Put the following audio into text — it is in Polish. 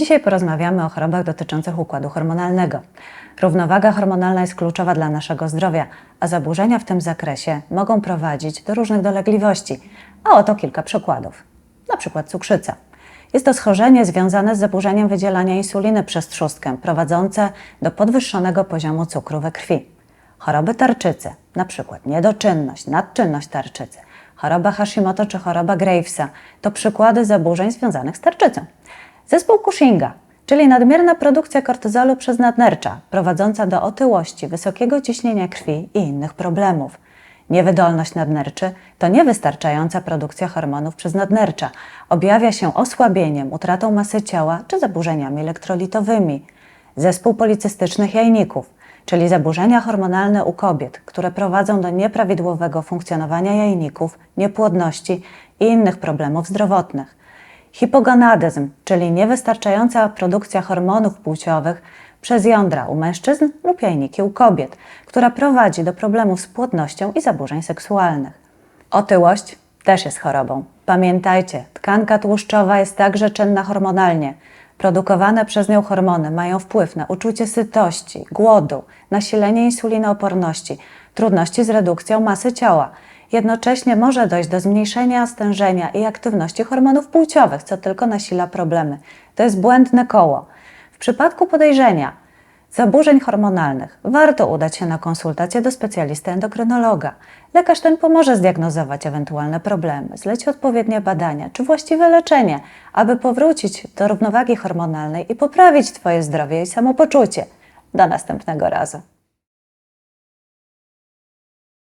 Dzisiaj porozmawiamy o chorobach dotyczących układu hormonalnego. Równowaga hormonalna jest kluczowa dla naszego zdrowia, a zaburzenia w tym zakresie mogą prowadzić do różnych dolegliwości. A oto kilka przykładów. Na przykład cukrzyca. Jest to schorzenie związane z zaburzeniem wydzielania insuliny przez trzustkę, prowadzące do podwyższonego poziomu cukru we krwi. Choroby tarczycy, na przykład niedoczynność, nadczynność tarczycy, choroba Hashimoto czy choroba Gravesa, to przykłady zaburzeń związanych z tarczycą. Zespół Cushinga, czyli nadmierna produkcja kortyzolu przez nadnercza, prowadząca do otyłości, wysokiego ciśnienia krwi i innych problemów. Niewydolność nadnerczy to niewystarczająca produkcja hormonów przez nadnercza. Objawia się osłabieniem, utratą masy ciała czy zaburzeniami elektrolitowymi. Zespół policystycznych jajników, czyli zaburzenia hormonalne u kobiet, które prowadzą do nieprawidłowego funkcjonowania jajników, niepłodności i innych problemów zdrowotnych. Hipogonadyzm, czyli niewystarczająca produkcja hormonów płciowych przez jądra u mężczyzn lub jajniki u kobiet, która prowadzi do problemów z płodnością i zaburzeń seksualnych. Otyłość też jest chorobą. Pamiętajcie, tkanka tłuszczowa jest także czynna hormonalnie. Produkowane przez nią hormony mają wpływ na uczucie sytości, głodu, nasilenie insulinooporności, trudności z redukcją masy ciała. Jednocześnie może dojść do zmniejszenia stężenia i aktywności hormonów płciowych, co tylko nasila problemy. To jest błędne koło. W przypadku podejrzenia zaburzeń hormonalnych warto udać się na konsultację do specjalisty endokrynologa. Lekarz ten pomoże zdiagnozować ewentualne problemy, zleci odpowiednie badania czy właściwe leczenie, aby powrócić do równowagi hormonalnej i poprawić Twoje zdrowie i samopoczucie. Do następnego razu.